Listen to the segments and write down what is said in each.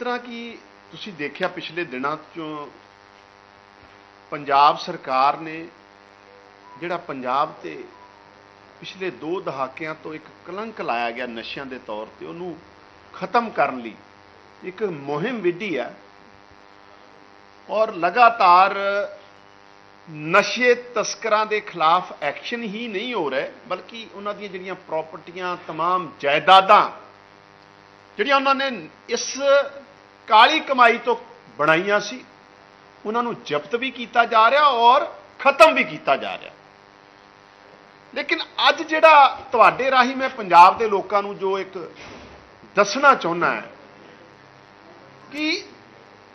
ਤਰ੍ਹਾਂ ਕਿ ਤੁਸੀਂ ਦੇਖਿਆ ਪਿਛਲੇ ਦਿਨਾਂ ਚੋਂ ਪੰਜਾਬ ਸਰਕਾਰ ਨੇ ਜਿਹੜਾ ਪੰਜਾਬ ਤੇ ਪਿਛਲੇ 2 ਦਹਾਕਿਆਂ ਤੋਂ ਇੱਕ ਕਲੰਕ ਲਾਇਆ ਗਿਆ ਨਸ਼ਿਆਂ ਦੇ ਤੌਰ ਤੇ ਉਹਨੂੰ ਖਤਮ ਕਰਨ ਲਈ ਇੱਕ ਮੁਹਿੰਮ ਵਿੱਢੀ ਹੈ ਔਰ ਲਗਾਤਾਰ ਨਸ਼ੇ ਤਸਕਰਾਂ ਦੇ ਖਿਲਾਫ ਐਕਸ਼ਨ ਹੀ ਨਹੀਂ ਹੋ ਰਿਹਾ ਬਲਕਿ ਉਹਨਾਂ ਦੀਆਂ ਜਿਹੜੀਆਂ ਪ੍ਰਾਪਰਟੀਆਂ तमाम ਜਾਇਦਾਦਾਂ ਜਿਹੜੀਆਂ ਉਹਨਾਂ ਨੇ ਇਸ ਕਾਲੀ ਕਮਾਈ ਤੋਂ ਬਣਾਈਆਂ ਸੀ। ਉਹਨਾਂ ਨੂੰ ਜ਼ਬਤ ਵੀ ਕੀਤਾ ਜਾ ਰਿਹਾ ਔਰ ਖਤਮ ਵੀ ਕੀਤਾ ਜਾ ਰਿਹਾ। ਲੇਕਿਨ ਅੱਜ ਜਿਹੜਾ ਤੁਹਾਡੇ ਰਾਹੀਂ ਮੈਂ ਪੰਜਾਬ ਦੇ ਲੋਕਾਂ ਨੂੰ ਜੋ ਇੱਕ ਦੱਸਣਾ ਚਾਹੁੰਦਾ ਹੈ ਕਿ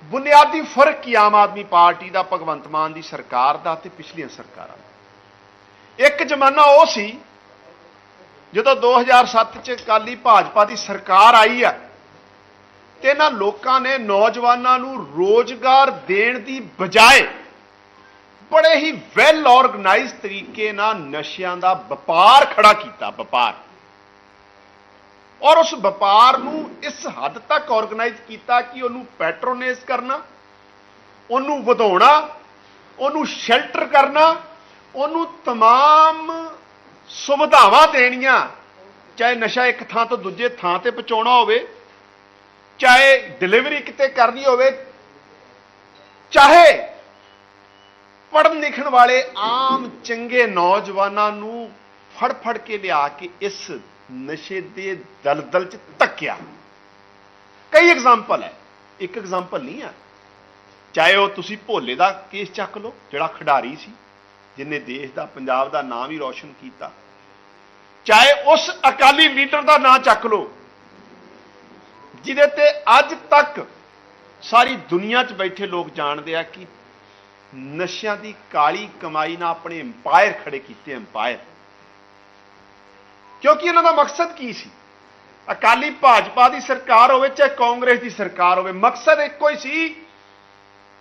ਬੁਨਿਆਦੀ ਫ਼ਰਕ ਕੀ ਆਮ ਆਦਮੀ ਪਾਰਟੀ ਦਾ, ਭਗਵੰਤ ਮਾਨ ਦੀ ਸਰਕਾਰ ਦਾ ਤੇ ਪਿਛਲੀਆਂ ਸਰਕਾਰਾਂ ਦਾ। ਇੱਕ ਜ਼ਮਾਨਾ ਉਹ ਸੀ ਜਦੋਂ 2007 ਚ ਅਕਾਲੀ ਭਾਜਪਾ ਦੀ ਸਰਕਾਰ ਆਈ ਆ ਤੇ ਇਹਨਾਂ ਲੋਕਾਂ ਨੇ ਨੌਜਵਾਨਾਂ ਨੂੰ ਰੋਜ਼ਗਾਰ ਦੇਣ ਦੀ ਬਜਾਏ ਬੜੇ ਹੀ ਵੈਲ ਆਰਗੇਨਾਈਜ਼ ਤਰੀਕੇ ਨਾਲ ਨਸ਼ਿਆਂ ਦਾ ਵਪਾਰ ਖੜਾ ਕੀਤਾ ਵਪਾਰ ਔਰ ਉਸ ਵਪਾਰ ਨੂੰ ਇਸ ਹੱਦ ਤੱਕ ਆਰਗੇਨਾਈਜ਼ ਕੀਤਾ ਕਿ ਉਹਨੂੰ ਪੈਟਰੋਨਾਈਜ਼ ਕਰਨਾ ਉਹਨੂੰ ਵਧਾਉਣਾ ਉਹਨੂੰ ਸ਼ੈਲਟਰ ਕਰਨਾ ਉਹਨੂੰ तमाम ਸੁਵਿਧਾਵਾਂ ਦੇਣੀਆਂ ਚਾਹੇ ਨਸ਼ਾ ਇੱਕ ਥਾਂ ਤੋਂ ਦੂਜੇ ਥਾਂ ਤੇ ਪਹੁੰਚਾਉਣਾ ਹੋਵੇ ਚਾਹੇ ਡਿਲੀਵਰੀ ਕਿਤੇ ਕਰਨੀ ਹੋਵੇ, ਚਾਹੇ ਪੜ੍ਹਨ ਲਿਖਣ ਵਾਲੇ ਆਮ ਚੰਗੇ ਨੌਜਵਾਨਾਂ ਨੂੰ ਫੜ ਫੜ ਕੇ ਲਿਆ ਕੇ ਇਸ ਨਸ਼ੇ ਦੇ ਦਲਦਲ 'ਚ ਧੱਕਿਆ। ਕਈ ਐਗਜ਼ਾਮਪਲ ਹੈ। ਇੱਕ ਐਗਜ਼ਾਮਪਲ ਨਹੀਂ ਆ ਚਾਹੇ ਉਹ ਤੁਸੀਂ ਭੋਲੇ ਦਾ ਕੇਸ ਚੱਕ ਲਓ, ਜਿਹੜਾ ਖਿਡਾਰੀ ਸੀ, ਜਿਨੇ ਦੇਸ਼ ਦਾ, ਪੰਜਾਬ ਦਾ ਨਾਮ ਹੀ ਰੌਸ਼ਨ ਕੀਤਾ। ਚਾਹੇ ਉਸ ਅਕਾਲੀ ਲੀਡਰ ਦਾ ਨਾਂ ਚੱਕ ਲਓ ਜਿਹਦੇ ਤੇ ਅੱਜ ਤੱਕ ਸਾਰੀ ਦੁਨੀਆ 'ਚ ਬੈਠੇ ਲੋਕ ਜਾਣਦੇ ਆ ਕਿ ਨਸ਼ਿਆਂ ਦੀ ਕਾਲੀ ਕਮਾਈ ਨਾਲ ਆਪਣੇ ਐਮਪਾਇਰ ਖੜੇ ਕੀਤੇ ਐਮਪਾਇਰ ਕਿਉਂਕਿ ਇਹਨਾਂ ਦਾ ਮਕਸਦ ਕੀ ਸੀ? ਅਕਾਲੀ ਭਾਜਪਾ ਦੀ ਸਰਕਾਰ ਹੋਵੇ ਚਾਹੇ ਕਾਂਗਰਸ ਦੀ ਸਰਕਾਰ ਹੋਵੇ, ਮਕਸਦ ਇੱਕੋ ਹੀ ਸੀ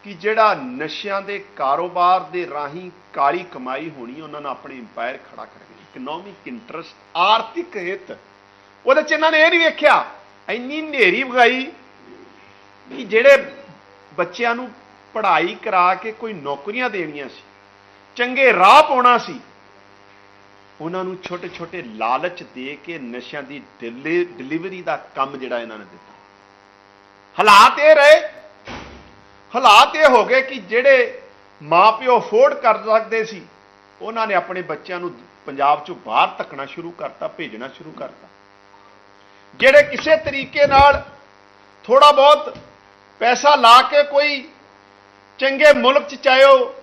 ਕਿ ਜਿਹੜਾ ਨਸ਼ਿਆਂ ਦੇ ਕਾਰੋਬਾਰ ਦੇ ਰਾਹੀਂ ਕਾਲੀ ਕਮਾਈ ਹੋਣੀ, ਉਹਨਾਂ ਨੇ ਆਪਣੇ ਐਮਪਾਇਰ ਖੜਾ ਕਰਨਾ ਇਕਨੋਮਿਕ ਇੰਟਰਸਟ ਆਰਥਿਕ ਹਿੱਤ, ਉਹਦੇ ਚ ਇਹਨਾਂ ਨੇ ਇਹ ਨਹੀਂ ਵੇਖਿਆ ਇੰਨੀ ਨੇਰੀ ਵਗਾਈ ਕਿ ਜਿਹੜੇ ਬੱਚਿਆਂ ਨੂੰ ਪੜ੍ਹਾਈ ਕਰਾ ਕੇ ਕੋਈ ਨੌਕਰੀਆਂ ਦੇਣੀਆਂ ਸੀ, ਚੰਗੇ ਰਾਹ ਪਾਉਣਾ ਸੀ, ਉਹਨਾਂ ਨੂੰ ਛੋਟੇ ਛੋਟੇ ਲਾਲਚ ਦੇ ਕੇ ਨਸ਼ਿਆਂ ਦੀ ਡਿਲੀ- ਡਿਲੀਵਰੀ ਦਾ ਕੰਮ ਜਿਹੜਾ ਇਹਨਾਂ ਨੇ ਦਿੱਤਾ। ਹਾਲਾਤ ਇਹ ਰਹੇ, ਹਾਲਾਤ ਇਹ ਹੋ ਗਏ ਕਿ ਜਿਹੜੇ ਮਾਪਿਓ ਅਫੋਰਡ ਕਰ ਸਕਦੇ ਸੀ, ਉਹਨਾਂ ਨੇ ਆਪਣੇ ਬੱਚਿਆਂ ਨੂੰ ਪੰਜਾਬ ਚੋਂ ਬਾਹਰ ਧੱਕਣਾ ਸ਼ੁਰੂ ਕਰਤਾ, ਭੇਜਣਾ ਸ਼ੁਰੂ ਕਰਤਾ। ਜਿਹੜੇ ਕਿਸੇ ਤਰੀਕੇ ਨਾਲ ਥੋੜਾ ਬਹੁਤ ਪੈਸਾ ਲਾ ਕੇ ਕੋਈ ਚੰਗੇ ਮੁਲਕ ਚ ਚਾਹੇ ਉਹ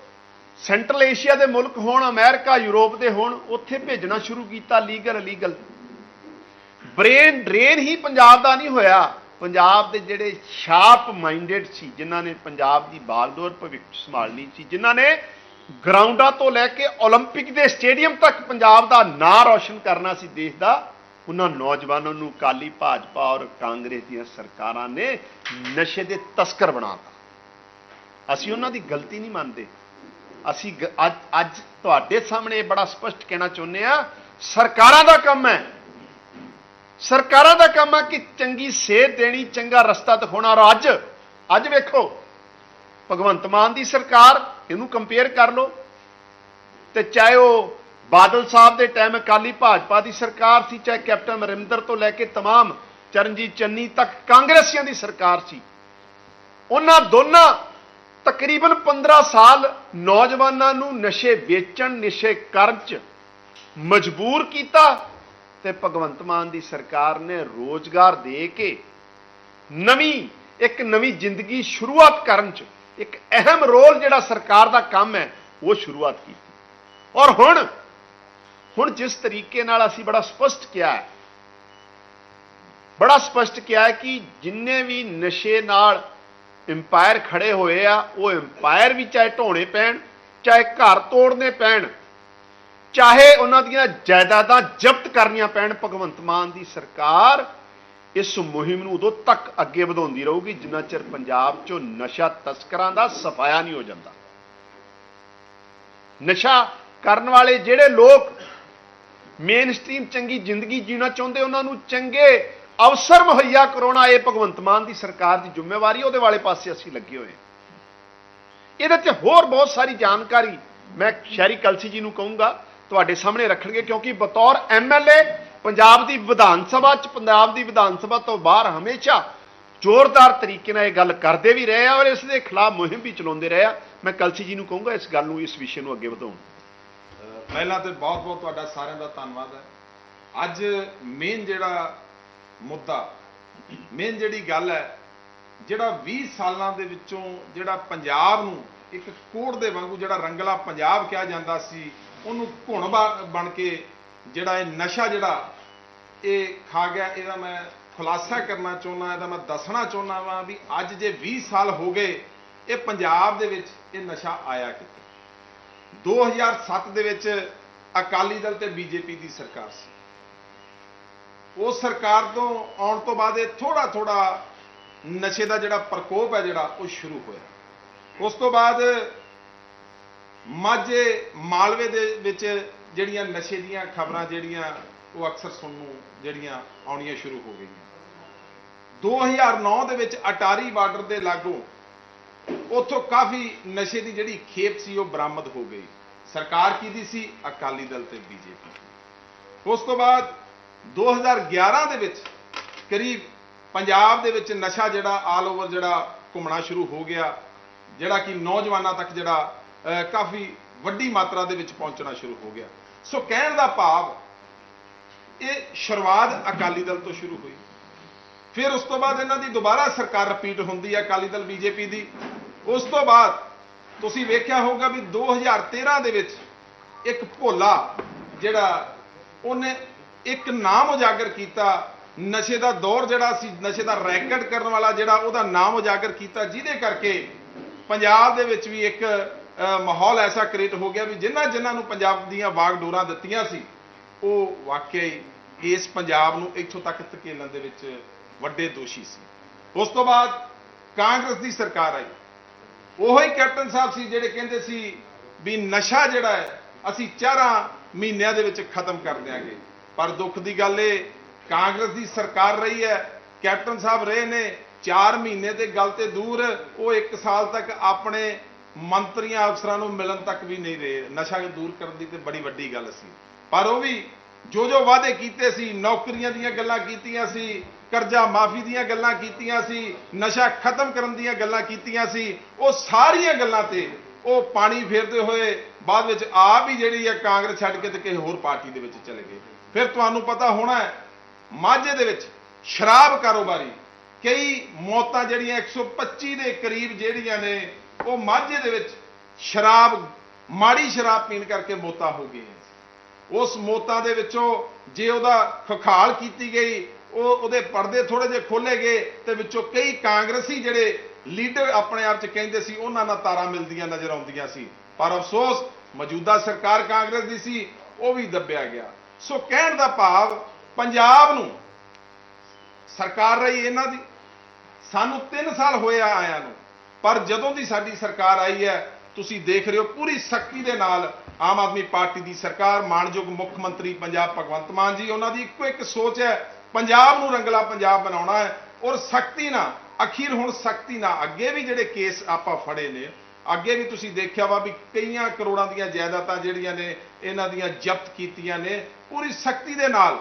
ਸੈਂਟਰਲ ਏਸ਼ੀਆ ਦੇ ਮੁਲਕ ਹੋਣ ਅਮਰੀਕਾ ਯੂਰਪ ਦੇ ਹੋਣ ਉੱਥੇ ਭੇਜਣਾ ਸ਼ੁਰੂ ਕੀਤਾ ਲੀਗਲ ਅਲੀਗਲ ਬ੍ਰੇਨ ਡਰੇਨ ਹੀ ਪੰਜਾਬ ਦਾ ਨਹੀਂ ਹੋਇਆ ਪੰਜਾਬ ਦੇ ਜਿਹੜੇ ਸ਼ਾਰਪ ਮਾਈਂਡਡ ਸੀ ਜਿਨ੍ਹਾਂ ਨੇ ਪੰਜਾਬ ਦੀ ਬਾਗਡੋਰ ਭਵਿੱਖ ਸੰਭਾਲਣੀ ਸੀ ਜਿਨ੍ਹਾਂ ਨੇ ਗਰਾਊਂਡਾਂ ਤੋਂ ਲੈ ਕੇ 올림픽 ਦੇ ਸਟੇਡੀਅਮ ਤੱਕ ਪੰਜਾਬ ਦਾ ਨਾਂ ਰੌਸ਼ਨ ਕਰਨਾ ਸੀ ਦੇਸ਼ ਦਾ ਉਹਨਾਂ ਨੌਜਵਾਨਾਂ ਨੂੰ ਕਾਲੀ ਭਾਜਪਾ ਔਰ ਕਾਂਗਰਸ ਦੀਆਂ ਸਰਕਾਰਾਂ ਨੇ ਨਸ਼ੇ ਦੇ ਤਸਕਰ ਬਣਾਤਾ ਅਸੀਂ ਉਹਨਾਂ ਦੀ ਗਲਤੀ ਨਹੀਂ ਮੰਨਦੇ। ਅਸੀਂ ਅੱਜ ਤੁਹਾਡੇ ਸਾਹਮਣੇ ਇਹ ਬੜਾ ਸਪਸ਼ਟ ਕਹਿਣਾ ਚਾਹੁੰਦੇ ਆ ਸਰਕਾਰਾਂ ਦਾ ਕੰਮ ਹੈ। ਸਰਕਾਰਾਂ ਦਾ ਕੰਮ ਹੈ ਕਿ ਚੰਗੀ ਸੇਧ ਦੇਣੀ, ਚੰਗਾ ਰਸਤਾ ਦਿਖਾਉਣਾ। ਔਰ ਅੱਜ ਅੱਜ ਵੇਖੋ, ਭਗਵੰਤ ਮਾਨ ਦੀ ਸਰਕਾਰ, ਇਹਨੂੰ ਕੰਪੇਅਰ ਕਰ ਲਓ। ਤੇ ਚਾਹੇ ਉਹ ਬਾਦਲ ਸਾਹਿਬ ਦੇ ਟਾਈਮ ਅਕਾਲੀ ਭਾਜਪਾ ਦੀ ਸਰਕਾਰ ਸੀ ਚਾਹੇ ਕੈਪਟਨ ਅਮਰਿੰਦਰ ਤੋਂ ਲੈ ਕੇ तमाम ਚਰਨਜੀਤ ਚੰਨੀ ਤੱਕ ਕਾਂਗਰਸੀਆਂ ਦੀ ਸਰਕਾਰ ਸੀ ਉਹਨਾਂ ਦੋਨਾਂ ਤਕਰੀਬਨ 15 ਸਾਲ ਨੌਜਵਾਨਾਂ ਨੂੰ ਨਸ਼ੇ ਵੇਚਣ ਨਸ਼ੇ ਕਰਨ ਚ ਮਜਬੂਰ ਕੀਤਾ ਤੇ ਭਗਵੰਤ ਮਾਨ ਦੀ ਸਰਕਾਰ ਨੇ ਰੋਜ਼ਗਾਰ ਦੇ ਕੇ ਨਵੀਂ ਇੱਕ ਨਵੀਂ ਜ਼ਿੰਦਗੀ ਸ਼ੁਰੂਆਤ ਕਰਨ ਚ ਇੱਕ ਅਹਿਮ ਰੋਲ ਜਿਹੜਾ ਸਰਕਾਰ ਦਾ ਕੰਮ ਹੈ ਉਹ ਸ਼ੁਰੂਆਤ ਕੀਤੀ ਔਰ ਹੁਣ ਹੁਣ ਜਿਸ ਤਰੀਕੇ ਨਾਲ ਅਸੀਂ ਬੜਾ ਸਪਸ਼ਟ ਕਿਹਾ ਹੈ, ਬੜਾ ਸਪਸ਼ਟ ਕਿਹਾ ਹੈ ਕਿ ਜਿੰਨੇ ਵੀ ਨਸ਼ੇ ਨਾਲ ਇੰਪਾਇਰ ਖੜੇ ਹੋਏ ਆ, ਉਹ ਇੰਪਾਇਰ ਵੀ ਚਾਹੇ ਢੋਣੇ ਪੈਣ, ਚਾਹੇ ਘਰ ਤੋੜਨੇ ਪੈਣ, ਚਾਹੇ ਉਹਨਾਂ ਦੀਆਂ ਜਾਇਦਾਦਾਂ ਜ਼ਬਤ ਕਰਨੀਆਂ ਪੈਣ, ਭਗਵੰਤ ਮਾਨ ਦੀ ਸਰਕਾਰ ਇਸ ਮੁਹਿੰਮ ਨੂੰ ਉਦੋਂ ਤੱਕ ਅੱਗੇ ਵਧਾਉਂਦੀ ਰਹੂਗੀ ਜਿੰਨਾ ਚਿਰ ਪੰਜਾਬ 'ਚੋਂ ਨਸ਼ਾ ਤਸਕਰਾਂ ਦਾ ਸਫਾਇਆ ਨਹੀਂ ਹੋ ਜਾਂਦਾ। ਨਸ਼ਾ ਕਰਨ ਵਾਲੇ ਜਿਹੜੇ ਲੋਕ ਮੇਨ ਸਟ੍ਰੀਮ ਚੰਗੀ ਜ਼ਿੰਦਗੀ ਜੀਣਾ ਚਾਹੁੰਦੇ ਉਹਨਾਂ ਨੂੰ ਚੰਗੇ ਅਵਸਰ ਮੁਹੱਈਆ ਕਰਾਉਣਾ ਇਹ ਭਗਵੰਤ ਮਾਨ ਦੀ ਸਰਕਾਰ ਦੀ ਜ਼ਿੰਮੇਵਾਰੀ, ਉਹਦੇ ਵਾਲੇ ਪਾਸੇ ਅਸੀਂ ਲੱਗੇ ਹੋਏ ਹਾਂ। ਇਹਦੇ ਤੇ ਹੋਰ ਬਹੁਤ ਸਾਰੀ ਜਾਣਕਾਰੀ ਮੈਂ ਸ਼ਹਿਰੀ ਕਲਸੀ ਜੀ ਨੂੰ ਕਹੂੰਗਾ, ਤੁਹਾਡੇ ਸਾਹਮਣੇ ਰੱਖਣਗੇ, ਕਿਉਂਕਿ ਬਤੌਰ ਐਮਐਲਏ ਪੰਜਾਬ ਦੀ ਵਿਧਾਨ ਸਭਾ ਚ, ਪੰਜਾਬ ਦੀ ਵਿਧਾਨ ਸਭਾ ਤੋਂ ਬਾਹਰ ਹਮੇਸ਼ਾ ਜ਼ੋਰਦਾਰ ਤਰੀਕੇ ਨਾਲ ਇਹ ਗੱਲ ਕਰਦੇ ਵੀ ਰਹੇ ਆ ਔਰ ਇਸ ਦੇ ਖਿਲਾਫ ਮੁਹਿੰਮ ਵੀ ਚਲਾਉਂਦੇ ਰਹੇ ਆ ਮੈਂ ਕਲਸੀ ਜੀ ਨੂੰ ਕਹੂੰਗਾ ਇਸ ਗੱਲ ਨੂੰ, ਇਸ ਵਿਸ਼ੇ ਨੂੰ ਅੱਗੇ ਵਧਾਉਣ ਪਹਿਲਾਂ ਤੇ ਬਹੁਤ ਬਹੁਤ ਤੁਹਾਡਾ ਸਾਰਿਆਂ ਦਾ ਧੰਨਵਾਦ ਹੈ। ਅੱਜ ਮੇਨ ਜਿਹੜਾ ਮੁੱਦਾ ਮੇਨ ਜਿਹੜੀ ਗੱਲ ਹੈ, ਜਿਹੜਾ 20 ਸਾਲਾਂ ਦੇ ਵਿੱਚੋਂ ਜਿਹੜਾ ਪੰਜਾਬ ਨੂੰ ਇੱਕ ਕੋੜ ਦੇ ਵਾਂਗੂ ਜਿਹੜਾ ਰੰਗਲਾ ਪੰਜਾਬ ਕਿਹਾ ਜਾਂਦਾ ਸੀ, ਉਹਨੂੰ ਘੁਣ ਬਾ- ਬਣ ਕੇ ਜਿਹੜਾ ਇਹ ਨਸ਼ਾ ਜਿਹੜਾ ਇਹ ਖਾ ਗਿਆ, ਇਹਦਾ ਮੈਂ ਖੁਲਾਸਾ ਕਰਨਾ ਚਾਹੁੰਦਾ, ਇਹਦਾ ਮੈਂ ਦੱਸਣਾ ਚਾਹੁੰਦਾ ਵਾਂ ਵੀ ਅੱਜ ਜੇ 20 ਸਾਲ ਹੋ ਗਏ, ਇਹ ਪੰਜਾਬ ਦੇ ਵਿੱਚ ਇਹ ਨਸ਼ਾ ਆਇਆ ਕਿੱਥੇ? 2007 ਦੇ ਵਿੱਚ ਅਕਾਲੀ ਦਲ ਤੇ ਬੀਜੇਪੀ ਦੀ ਸਰਕਾਰ ਸੀ। ਉਸ ਸਰਕਾਰ ਤੋਂ ਆਉਣ ਤੋਂ ਬਾਅਦ ਇਹ ਥੋੜਾ ਥੋੜਾ ਨਸ਼ੇ ਦਾ ਜਿਹੜਾ ਪ੍ਰਕੋਪ ਹੈ ਜਿਹੜਾ, ਉਹ ਸ਼ੁਰੂ ਹੋਇਆ। ਉਸ ਤੋਂ ਬਾਅਦ ਮਾਝੇ ਮਾਲਵੇ ਦੇ ਵਿੱਚ ਜਿਹੜੀਆਂ ਨਸ਼ੇ ਦੀਆਂ ਖਬਰਾਂ ਜਿਹੜੀਆਂ, ਉਹ ਅਕਸਰ ਸੁਣਨ ਨੂੰ ਜਿਹੜੀਆਂ ਆਉਣੀਆਂ ਸ਼ੁਰੂ ਹੋ ਗਈਆਂ। 2009 ਦੇ ਵਿੱਚ ਅਟਾਰੀ ਬਾਰਡਰ ਦੇ ਲਾਗੋਂ ਉੱਥੋਂ ਕਾਫੀ ਨਸ਼ੇ ਦੀ ਜਿਹੜੀ ਖੇਪ ਸੀ, ਉਹ ਬਰਾਮਦ ਹੋ ਗਈ। ਸਰਕਾਰ ਕਿਹਦੀ ਸੀ? ਅਕਾਲੀ ਦਲ ਤੇ ਬੀਜੇਪੀ ਉਸ ਤੋਂ ਬਾਅਦ 2011 ਦੇ ਵਿੱਚ ਕਰੀਬ ਪੰਜਾਬ ਦੇ ਵਿੱਚ ਨਸ਼ਾ ਜਿਹੜਾ ਆਲ ਓਵਰ ਜਿਹੜਾ ਘੁੰਮਣਾ ਸ਼ੁਰੂ ਹੋ ਗਿਆ, ਜਿਹੜਾ ਕਿ ਨੌਜਵਾਨਾਂ ਤੱਕ ਜਿਹੜਾ ਕਾਫੀ ਵੱਡੀ ਮਾਤਰਾ ਦੇ ਵਿੱਚ ਪਹੁੰਚਣਾ ਸ਼ੁਰੂ ਹੋ ਗਿਆ। ਸੋ ਕਹਿਣ ਦਾ ਭਾਵ, ਇਹ ਸ਼ੁਰੂਆਤ ਅਕਾਲੀ ਦਲ ਤੋਂ ਸ਼ੁਰੂ ਹੋਈ। ਫਿਰ ਉਸ ਤੋਂ ਬਾਅਦ ਇਹਨਾਂ ਦੀ ਦੁਬਾਰਾ ਸਰਕਾਰ ਰਿਪੀਟ ਹੁੰਦੀ ਹੈ, ਅਕਾਲੀ ਦਲ ਬੀਜੇਪੀ ਦੀ। ਉਸ ਤੋਂ ਬਾਅਦ ਤੁਸੀਂ ਵੇਖਿਆ ਹੋਊਗਾ ਵੀ 2013 ਦੇ ਵਿੱਚ ਇੱਕ ਭੋਲਾ ਜਿਹੜਾ ਉਹਨੇ ਇੱਕ ਨਾਮ ਉਜਾਗਰ ਕੀਤਾ, ਨਸ਼ੇ ਦਾ ਦੌਰ ਜਿਹੜਾ ਸੀ, ਨਸ਼ੇ ਦਾ ਰੈਕਟ ਕਰਨ ਵਾਲਾ ਜਿਹੜਾ ਉਹਦਾ ਨਾਮ ਉਜਾਗਰ ਕੀਤਾ, ਜਿਹਦੇ ਕਰਕੇ ਪੰਜਾਬ ਦੇ ਵਿੱਚ ਵੀ ਇੱਕ ਮਾਹੌਲ ਐਸਾ ਕ੍ਰੀਏਟ ਹੋ ਗਿਆ ਵੀ ਜਿਨ੍ਹਾਂ ਜਿਨ੍ਹਾਂ ਨੂੰ ਪੰਜਾਬ ਦੀਆਂ ਵਾਗਡੋਰਾਂ ਦਿੱਤੀਆਂ ਸੀ, ਉਹ ਵਾਕਿਆ ਇਸ ਪੰਜਾਬ ਨੂੰ ਇੱਥੋਂ ਤੱਕ ਧਕੇਲਣ ਦੇ ਵਿੱਚ ਵੱਡੇ ਦੋਸ਼ੀ ਸੀ। ਉਸ ਤੋਂ ਬਾਅਦ ਕਾਂਗਰਸ ਦੀ ਸਰਕਾਰ ਆਈ। ਉਹੋ ਹੀ ਕੈਪਟਨ ਸਾਹਿਬ ਸੀ ਜਿਹੜੇ ਕਹਿੰਦੇ ਸੀ ਵੀ ਨਸ਼ਾ ਜਿਹੜਾ ਹੈ, ਅਸੀਂ ਚਾਰਾਂ ਮਹੀਨਿਆਂ ਦੇ ਵਿੱਚ ਖਤਮ ਕਰ ਦਿਆਂਗੇ। ਪਰ ਦੁੱਖ ਦੀ ਗੱਲ ਇਹ, ਕਾਂਗਰਸ ਦੀ ਸਰਕਾਰ ਰਹੀ ਹੈ, ਕੈਪਟਨ ਸਾਹਿਬ ਰਹੇ ਨੇ 4 ਮਹੀਨੇ ਤੇ ਗੱਲ ਤੇ ਦੂਰ, ਉਹ 1 ਸਾਲ ਤੱਕ ਆਪਣੇ ਮੰਤਰੀਆਂ ਅਫਸਰਾਂ ਨੂੰ ਮਿਲਣ ਤੱਕ ਵੀ ਨਹੀਂ ਰਹੇ। ਨਸ਼ਾ ਦੂਰ ਕਰਨ ਦੀ ਤੇ ਬੜੀ ਵੱਡੀ ਗੱਲ ਸੀ। ਪਰ ਉਹ ਵੀ ਜੋ ਜੋ ਵਾਅਦੇ ਕੀਤੇ ਸੀ, ਨੌਕਰੀਆਂ ਦੀਆਂ ਗੱਲਾਂ ਕੀਤੀਆਂ ਸੀ ਕਰਜ਼ਾ ਮਾਫੀ ਦੀਆਂ ਗੱਲਾਂ ਕੀਤੀਆਂ ਸੀ, ਨਸ਼ਾ ਖਤਮ ਕਰਨ ਦੀਆਂ ਗੱਲਾਂ ਕੀਤੀਆਂ ਸੀ, ਉਹ ਸਾਰੀਆਂ ਗੱਲਾਂ ਤੇ ਉਹ ਪਾਣੀ ਫੇਰਦੇ ਹੋਏ ਬਾਅਦ ਵਿੱਚ ਆਪ ਹੀ ਜਿਹੜੀ ਹੈ ਕਾਂਗਰਸ ਛੱਡ ਕੇ ਤੇ ਕਿਸੇ ਹੋਰ ਪਾਰਟੀ ਦੇ ਵਿੱਚ ਚਲੇ ਗਏ। ਫਿਰ ਤੁਹਾਨੂੰ ਪਤਾ ਹੋਣਾ ਹੈ, ਮਾਝੇ ਦੇ ਵਿੱਚ ਸ਼ਰਾਬ ਕਾਰੋਬਾਰੀ, ਕਈ ਮੌਤਾਂ ਜਿਹੜੀਆਂ 125 ਦੇ ਕਰੀਬ ਜਿਹੜੀਆਂ ਨੇ, ਉਹ ਮਾਝੇ ਦੇ ਵਿੱਚ ਸ਼ਰਾਬ, ਮਾੜੀ ਸ਼ਰਾਬ ਪੀਣ ਕਰਕੇ ਮੌਤਾਂ ਹੋ ਗਈਆਂ ਉਸ ਮੌਤਾਂ ਦੇ ਵਿੱਚੋਂ ਜੇ ਉਹਦਾ ਖਖਾਲ ਕੀਤੀ ਗਈ ਉਹ ਉਹਦੇ ਪਰਦੇ ਥੋੜੇ ਜਿਹੇ ਖੋਲੇ ਗਏ ਤੇ ਵਿੱਚੋਂ ਕਈ ਕਾਂਗਰਸੀ ਜਿਹੜੇ ਲੀਡਰ ਆਪਣੇ ਆਪ 'ਚ ਕਹਿੰਦੇ ਸੀ, ਉਹਨਾਂ ਨਾਲ ਤਾਰਾਂ ਮਿਲਦੀਆਂ ਨਜ਼ਰ ਆਉਂਦੀਆਂ ਸੀ। ਪਰ ਅਫਸੋਸ, ਮੌਜੂਦਾ ਸਰਕਾਰ ਕਾਂਗਰਸ ਦੀ ਸੀ, ਉਹ ਵੀ ਦੱਬਿਆ ਗਿਆ। ਸੋ ਕਹਿਣ ਦਾ ਭਾਵ, ਪੰਜਾਬ ਨੂੰ ਸਰਕਾਰ ਰਹੀ ਇਹਨਾਂ ਦੀ। ਸਾਨੂੰ 3 ਸਾਲ ਹੋਏ ਆ ਆਇਆਂ ਨੂੰ, ਪਰ ਜਦੋਂ ਦੀ ਸਾਡੀ ਸਰਕਾਰ ਆਈ ਹੈ, ਤੁਸੀਂ ਦੇਖ ਰਹੇ ਹੋ ਪੂਰੀ ਸਖਤੀ ਦੇ ਨਾਲ ਆਮ ਆਦਮੀ ਪਾਰਟੀ ਦੀ ਸਰਕਾਰ ਮਾਨਯੋਗ ਮੁੱਖ ਮੰਤਰੀ ਪੰਜਾਬ ਭਗਵੰਤ ਮਾਨ ਜੀ, ਉਹਨਾਂ ਦੀ ਇੱਕੋ ਇੱਕ ਸੋਚ ਹੈ ਪੰਜਾਬ ਨੂੰ ਰੰਗਲਾ ਪੰਜਾਬ ਬਣਾਉਣਾ ਹੈ ਔਰ ਸਖਤੀ ਨਾਲ, ਅਖੀਰ ਹੁਣ ਸਖਤੀ ਨਾਲ ਅੱਗੇ ਵੀ ਜਿਹੜੇ ਕੇਸ ਆਪਾਂ ਫੜੇ ਨੇ, ਅੱਗੇ ਵੀ ਤੁਸੀਂ ਦੇਖਿਆ ਵਾ ਵੀ ਕਈਆਂ ਕਰੋੜਾਂ ਦੀਆਂ ਜਾਇਦਾਦਾਂ ਜਿਹੜੀਆਂ ਨੇ, ਇਹਨਾਂ ਦੀਆਂ ਜ਼ਬਤ ਕੀਤੀਆਂ ਨੇ, ਪੂਰੀ ਸਖਤੀ ਦੇ ਨਾਲ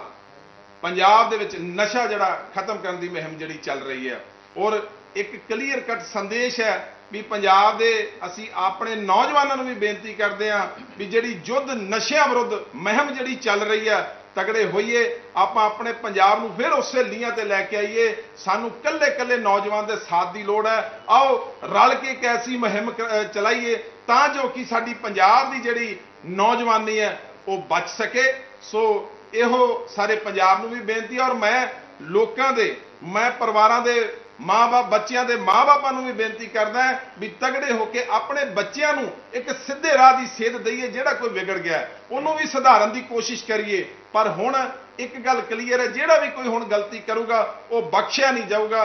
ਪੰਜਾਬ ਦੇ ਵਿੱਚ ਨਸ਼ਾ ਜਿਹੜਾ ਖਤਮ ਕਰਨ ਦੀ ਮੁਹਿੰਮ ਜਿਹੜੀ ਚੱਲ ਰਹੀ ਹੈ। ਔਰ ਇੱਕ ਕਲੀਅਰ ਕੱਟ ਸੰਦੇਸ਼ ਹੈ ਵੀ ਪੰਜਾਬ ਦੇ ਅਸੀਂ ਆਪਣੇ ਨੌਜਵਾਨਾਂ ਨੂੰ ਵੀ ਬੇਨਤੀ ਕਰਦੇ ਹਾਂ ਵੀ ਜਿਹੜੀ ਯੁੱਧ ਨਸ਼ਿਆਂ ਵਿਰੁੱਧ ਮੁਹਿੰਮ ਜਿਹੜੀ ਚੱਲ ਰਹੀ ਹੈ ਤਗੜੇ ਹੋਈਏ, ਆਪਾਂ ਆਪਣੇ ਪੰਜਾਬ ਨੂੰ ਫਿਰ ਉਸੇ ਲੀਆਂ ਤੇ ਲੈ ਕੇ ਆਈਏ। ਸਾਨੂੰ ਕੱਲੇ ਕੱਲੇ ਨੌਜਵਾਨ ਦੇ ਸਾਥ ਦੀ ਲੋੜ ਹੈ। ਆਓ, ਰਲ ਕੇ ਇੱਕ ਐਸੀ ਮੁਹਿੰਮ ਚਲਾਈਏ ਤਾਂ ਜੋ ਕਿ ਸਾਡੀ ਪੰਜਾਬ ਦੀ ਜਿਹੜੀ ਨੌਜਵਾਨੀ ਹੈ, ਉਹ ਬਚ ਸਕੇ। ਸੋ ਇਹੋ ਸਾਰੇ ਪੰਜਾਬ ਨੂੰ ਵੀ ਬੇਨਤੀ ਔਰ ਮੈਂ ਲੋਕਾਂ ਦੇ, ਮੈਂ ਪਰਿਵਾਰਾਂ ਦੇ ਮਾਂ-ਬਾਪ, ਬੱਚਿਆਂ ਦੇ ਮਾਂ-ਬਾਪਾਂ ਨੂੰ ਵੀ ਬੇਨਤੀ ਕਰਦਾ ਹੈ ਵੀ ਤਗੜੇ ਹੋ ਕੇ ਆਪਣੇ ਬੱਚਿਆਂ ਨੂੰ ਇੱਕ ਸਿੱਧੇ ਰਾਹ ਦੀ ਸੇਧ ਦਈਏ, ਜਿਹੜਾ ਕੋਈ ਵਿਗੜ ਗਿਆ ਉਹਨੂੰ ਵੀ ਸੁਧਾਰਨ ਦੀ ਕੋਸ਼ਿਸ਼ ਕਰੀਏ। ਪਰ ਹੁਣ ਇੱਕ ਗੱਲ ਕਲੀਅਰ ਹੈ, ਜਿਹੜਾ ਵੀ ਕੋਈ ਹੁਣ ਗਲਤੀ ਕਰੂਗਾ, ਉਹ ਬਖਸ਼ਿਆ ਨਹੀਂ ਜਾਊਗਾ।